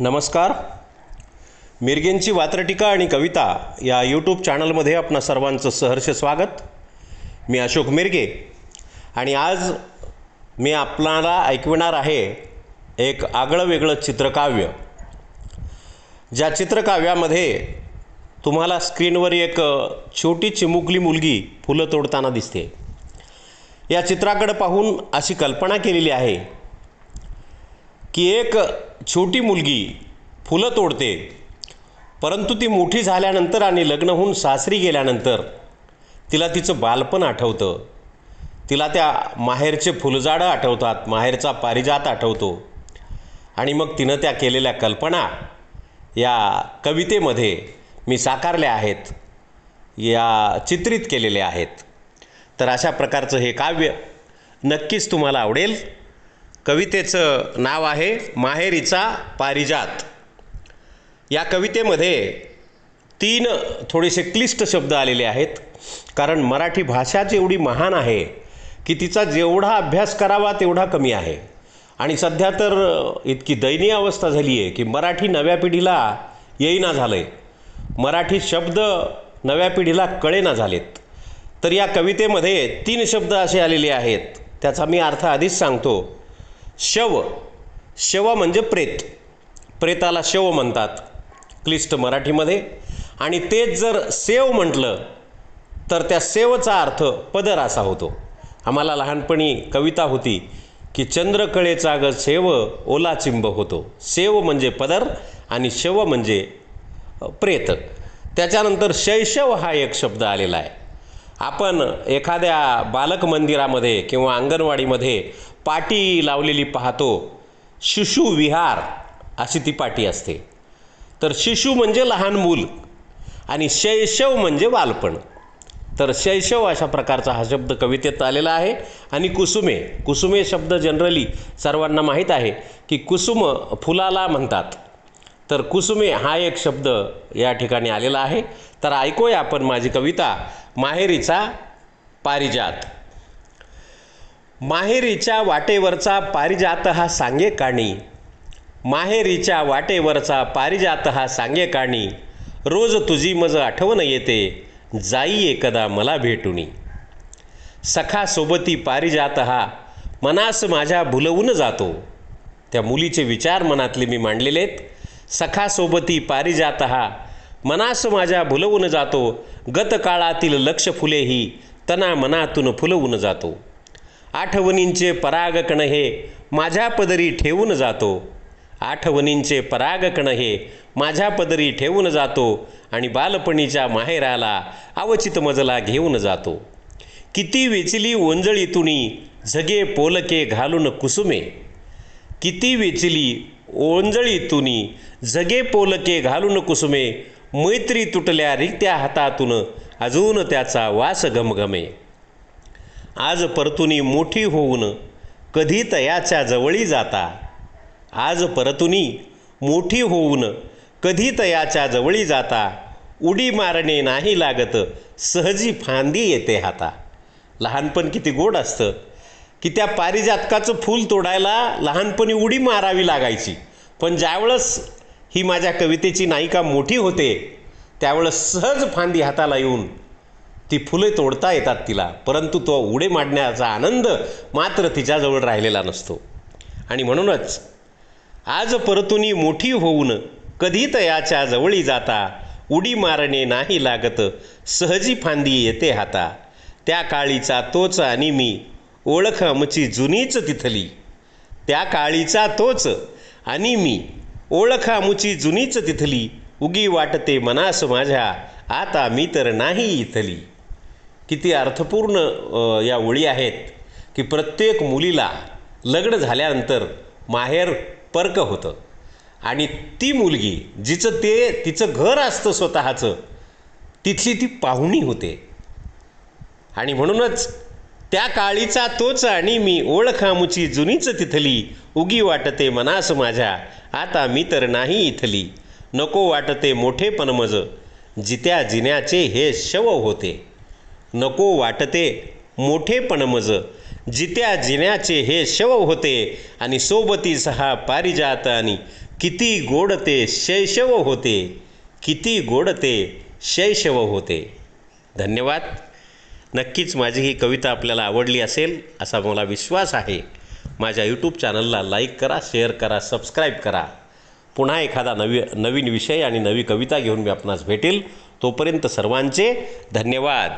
नमस्कार. मिरगेंची वात्रटिका आणि कविता या यूट्यूब चॅनलमध्ये आपणा सर्वांचं सहर्ष स्वागत. मी अशोक मिरगे आणि आज मी आपणाला ऐकविणार आहे एक आगळं वेगळं चित्रकाव्य. ज्या चित्रकाव्यामध्ये तुम्हाला स्क्रीनवर एक छोटी चिमुकली मुलगी फुलं तोडताना दिसते. या चित्राकडे पाहून अशी कल्पना केलेली आहे की एक छोटी मुलगी फुलं तोडते. परंतु ती मोठी झाल्यानंतर आणि लग्न होऊन सासरी गेल्यानंतर तिला तिचं बालपण आठवतं. तिला त्या माहेरचे फुलझाडं आठवतात माहेरचा पारिजात आठवतो. आणि मग तिनं त्या केलेल्या कल्पना या कवितेमध्ये मी साकारल्या आहेत या चित्रित केलेल्या आहेत. तर अशा प्रकारचं हे काव्य नक्कीच तुम्हाला आवडेल. कवितेचं नाव आहे माहेरीचा पारिजात. या कवितेमध्ये तीन थोडेसे क्लिष्ट शब्द आलेले आहेत. कारण मराठी भाषाच एवढी महान आहे की तिचा जेवढा अभ्यास करावा तेवढा कमी आहे. आणि सध्या तर इतकी दयनीय अवस्था झाली आहे की मराठी नव्या पिढीला येईना झालं आहे मराठी शब्द नव्या पिढीला कळेना झालेत. तर या कवितेमध्ये तीन शब्द असे आलेले आहेत. त्याचा मी अर्थ आधीच सांगतो. शव. शव म्हणजे प्रेत. प्रेताला शव म्हणतात क्लिष्ट मराठीमध्ये. आणि तेच जर सेव म्हटलं तर त्या सेवचा अर्थ पदर असा होतो. आम्हाला लहानपणी कविता होती की चंद्रकळेचा ग सेव ओला चिंब होतो. सेव म्हणजे पदर आणि शव म्हणजे प्रेत. त्याच्यानंतर शैशव हा एक शब्द आलेला आहे. आपण एखाद्या बालक मंदिरामध्ये किंवा अंगणवाडीमध्ये पाटी लावलेली पाहतो. शिशु विहार अशी ती पाटी असते. तर शिशु म्हणजे लहान मूल आणि शैशव म्हणजे बालपण. तर शैशव अशा प्रकारचा हा शब्द कवितेत आलेला आहे आणि कुसुमे कुसुमे शब्द जनरली सर्वांना माहीत आहे की कुसुम फुलाला म्हणतात. तर कुसुमे हा एक शब्द या ठिकाणी आलेला आहे. तर ऐकूया आपण माझी कविता माहेरीचा पारिजात. माहेरीच्या वाटेवरचा पारिजात हा सांगे काणी. माहेरीच्या वाटेवरचा पारिजात हा सांगे काणी. रोज तुझी मज आठवण येते जाई एकदा मला भेटुनी. सखा सोबती पारिजात हा मनास माझ्या भुलवून जातो. त्या मुलीचे विचार मनातले मी मांडलेले आहेत सखासोबती पारिजात हा मनास माझ्या भुलवून जातो. गतकाळातील लक्ष फुलेही तना मनातून फुलवून जातो. आठवणींचे परागकण हे माझ्या पदरी ठेवून जातो. आठवणींचे परागकण हे माझ्या पदरी ठेवून जातो आणि बालपणीच्या माहेराला अवचित मजला घेऊन जातो. किती वेचली ओंजळीतुणी झगे पोलके घालून कुसुमे. किती वेचली ओंजळीतुनी झगे पोलके घालून कुसुमे. मैत्री तुटल्या रित्या हातातून अजून त्याचा वास घमघमे आज परतुनी मोठी होऊन कधी तयाच्या जवळी जाता? आज परतुनी मोठी होऊन कधी तयाच्या जवळी जाता? उडी मारणे नाही लागत सहजी फांदी येते हाता. लहानपण किती गोड असतं. की त्या पारिजातकाचं फूल तोडायला लहानपणी उडी मारावी लागायची. पण ज्यावेळेस ही माझ्या कवितेची नायिका मोठी होते त्यावेळेस सहज फांदी हाताला येऊन ती फुले तोडता येतात तिला परंतु तो उडे मारण्याचा आनंद मात्र तिच्याजवळ राहिलेला नसतो. आणि म्हणूनच आज परतुनी मोठी होऊन कधी तयाच्या जवळी जाता उडी मारणे नाही लागत सहजी फांदी येते हाता. त्या काळीचा तोच आणि मी ओळख आमची जुनीच तिथली. त्या काळीचा तोच आणि मी ओळख आमची जुनीच तिथली उगी वाटते मनास माझ्या आता मी तर नाही इथली. किती अर्थपूर्ण या ओळी आहेत की प्रत्येक मुलीला लग्न झाल्यानंतर माहेर पर्क होतं. आणि ती मुलगी जिचं ते तिचं घर असतं स्वतःचं तिथली ती पाहुणी होते. आणि म्हणूनच त्या काळीचा तोच आणि मी ओळखामुची जुनीच तिथली उगी वाटते मनास माझ्या आता मी तर नाही इथली. नको वाटते मोठेपण मज जित्या जिन्याचे हे शव होते. नको वाटते. मोठेपण मज जित्या जिन्याचे हे शव होते आणि सोबती सहा पारिजात आणि किती गोड ते शैशव होते. किती गोड ते शैशव होते. धन्यवाद. नक्कीच माझी ही कविता आपल्याला आवडली असेल असा मला विश्वास आहे. माझ्या यूट्यूब चॅनलला लाईक करा शेअर करा सबस्क्राईब करा. पुन्हा एखादा नवी नवीन विषय आणि नवी कविता घेऊन मी आपणास भेटेल. तोपर्यंत सर्वांचे धन्यवाद.